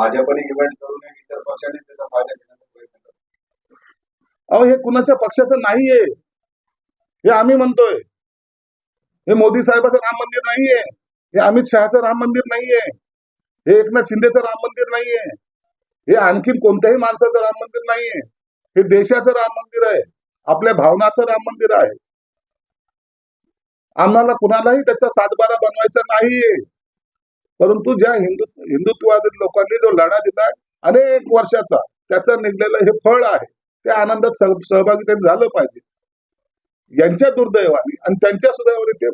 भाजपने इव्हेंट करून इतर पक्षाने त्याचा फायदा घेण्याचा प्रयत्न करतो अहो हे कुणाच्या पक्षाचं नाहीये. हे आम्ही म्हणतोय. हे मोदी साहेबाचं राम मंदिर नाहीये. हे अमित शहाचं राम मंदिर नाहीये. हे एकनाथ शिंदेचं राम मंदिर नाहीये. हे आणखीन कोणत्याही माणसाचं राम मंदिर नाहीये. हे देशाचं राम मंदिर आहे. आपल्या भावनाचं राम मंदिर आहे. आम्हाला कुणालाही त्याचा सातबारा बनवायचा नाहीये. परंतु ज्या हिंदू हिंदुत्ववादी लोकांनी जो लढा दिलाय अनेक वर्षाचा त्याचं निघलेलं हे फळ आहे. त्या आनंदात सह- सहभागी त्यांनी झालं पाहिजे. यांच्या दुर्दैवाने आणि त्यांच्या सुदैवाने ते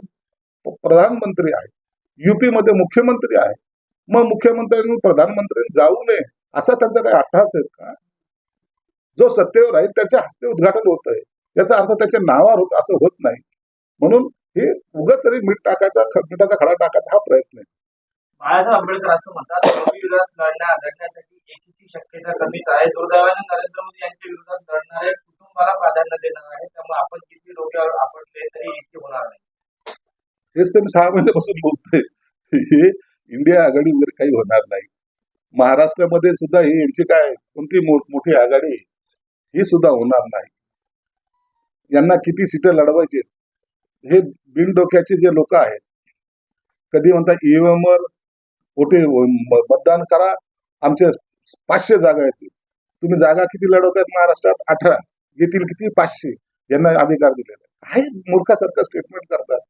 प्रधानमंत्री आहेत. युपी मध्ये मुख्यमंत्री आहे मग मुख्यमंत्र्यांनी प्रधानमंत्री जाऊ नये असा त्यांचा काही अट्टहास आहे का? जो सत्तेवर आहे त्याच्या हस्ते उद्घाटन होत आहे याचा अर्थ त्याच्या नावावर होत असं होत नाही. म्हणून हे उगत तरी मीठ टाकायचा मिठाचा खडा टाकायचा हा प्रयत्न आहे. बाळासाहेब आंबेडकर असं म्हणतात मोदी विरोधात लढण्या लढण्यासाठी एकीची शक्यता कमीच आहे. दुर्दैवाने नरेंद्र मोदी यांच्या विरोधात लढणाऱ्या कुटुंबाला प्राधान्य देणार आहे त्यामुळे आपण किती डोक्यावर आपटले तरी एकी होणार नाही. हेच तर मी सहा महिन्यापासून बोलतोय. हे इंडिया आघाडी वगैरे काही होणार नाही. महाराष्ट्रामध्ये सुद्धा ही यांची काय कोणती मोठी आघाडी ही सुद्धा होणार नाही. यांना किती सीट लढवायचे हे बिनडोक्याचे जे लोक आहेत कधी म्हणतात ईव्हीएम वर कुठे म- मतदान करा. आमच्या पाचशे जागा येतील. तुम्ही जागा किती लढवतायत महाराष्ट्रात? अठरा. येतील किती? पाचशे. यांना अधिकार दिलेला आहे. काय मूर्खासारखं स्टेटमेंट करतात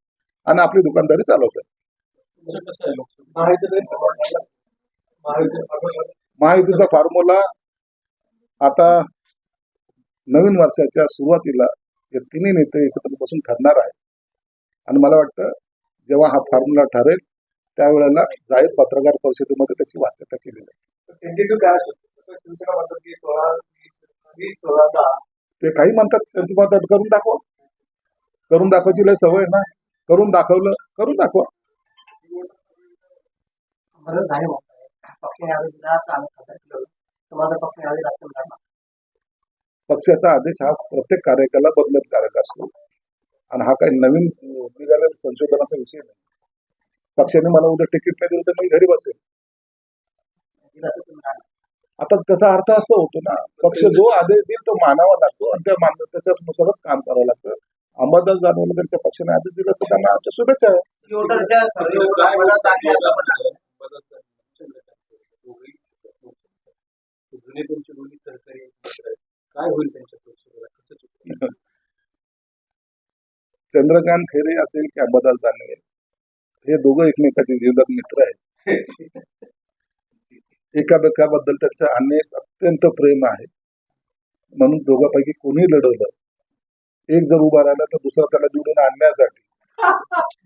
आणि आपली दुकानदारी चालवतात. महायुतीचा फॉर्म्युला आता नवीन वर्षाच्या सुरुवातीला हे तिन्ही नेते एकत्र बसून ठरणार आहे आणि मला वाटतं जेव्हा हा फॉर्म्युला ठरेल त्यावेळेला जाहीर पत्रकार परिषदेमध्ये त्याची वाच्यता केली जाईल ते काही म्हणतात त्यांची मदत करून दाखवा. करून दाखवायची लय सवय ना. करून दाखवलं करून दाखवा. पक्षाचा आदेश हा प्रत्येक कार्यकाला बदलतकारक असतो. आणि हा काही नवीन निघालेला संशोधनाचा विषय नाही. पक्षाने मला उद्या तिकीट नाही दिलं तर मी घरी बसेल. आता त्याचा अर्थ असा होतो ना पक्ष जो आदेश देईल तो मानावा लागतो आणि त्या मान त्याच्यानुसारच काम करावं लागतं अंबादास जानवला त्यांच्या पक्षाने आदेश दिला तर त्यांना आमच्या शुभेच्छा? चंद्रकांत खैरे असेल की अंबादास दानवे हे दोघं एकमेकाचे जीवनात मित्र आहेत. एकामेकाबद्दल त्यांचं अनेक अत्यंत प्रेम आहे. म्हणून दोघांपैकी कोणी लढवलं. एक जर उभा राहिला तर दुसरा त्याला निवडून आणण्यासाठी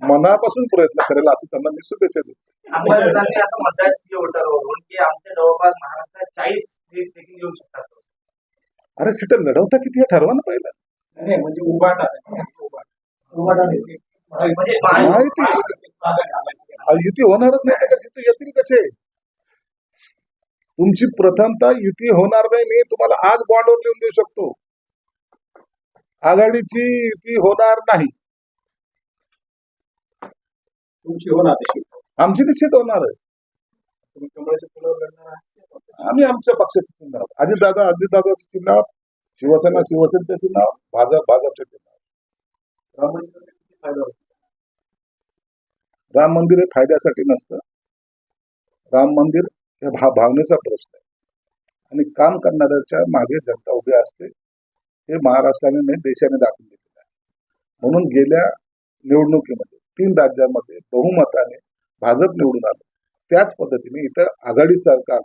मनापासून प्रयत्न करेल असं त्यांना मी शुभेच्छा देतो. अरे सीट लढवता किती ठरवा ना पहिलं. नाही म्हणजे. म्हणजे माहिती. युती होणारच नाही तर कशी येतील कसे? तुमची प्रथमता युती होणार नाही मी तुम्हाला आज बॉन्डवर लिहून देऊ शकतो. आघाडीची युती होणार नाही. तुमची होणार आमची निश्चित होणार आहे. आम्ही आमच्या पक्षाचे चिन्ह अजितदादा अजितदादाचं चिन्ह. शिवसेना शिवसेनेचं चिन्ह. भाजप भाजपचे चिन्ह. राम मंदिर हे फायद्यासाठी नसतं. राम मंदिर हे भा भावनेचा प्रश्न आहे. आणि काम करणाऱ्याच्या मागे जनता उभी असते. हे महाराष्ट्राने नाही देशाने दाखवून दिलेलं आहे. म्हणून गेल्या निवडणुकीमध्ये तीन राज्यांमध्ये बहुमताने भाजप निवडून आलं. त्याच पद्धतीने इथं आघाडी सरकार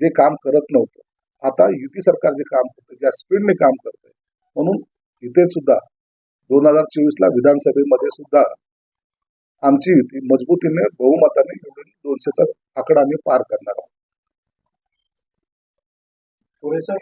जे काम करत नव्हतं आता युती सरकार जे काम करतं ज्या स्पीडने काम करतंय म्हणून इथे सुद्धा दोन हजार चोवीसला विधानसभेमध्ये सुद्धा आमची युती मजबूतीने बहुमताने निवडून दोनशेचा आकडा आम्ही पार करणार आहोत. पुरेसा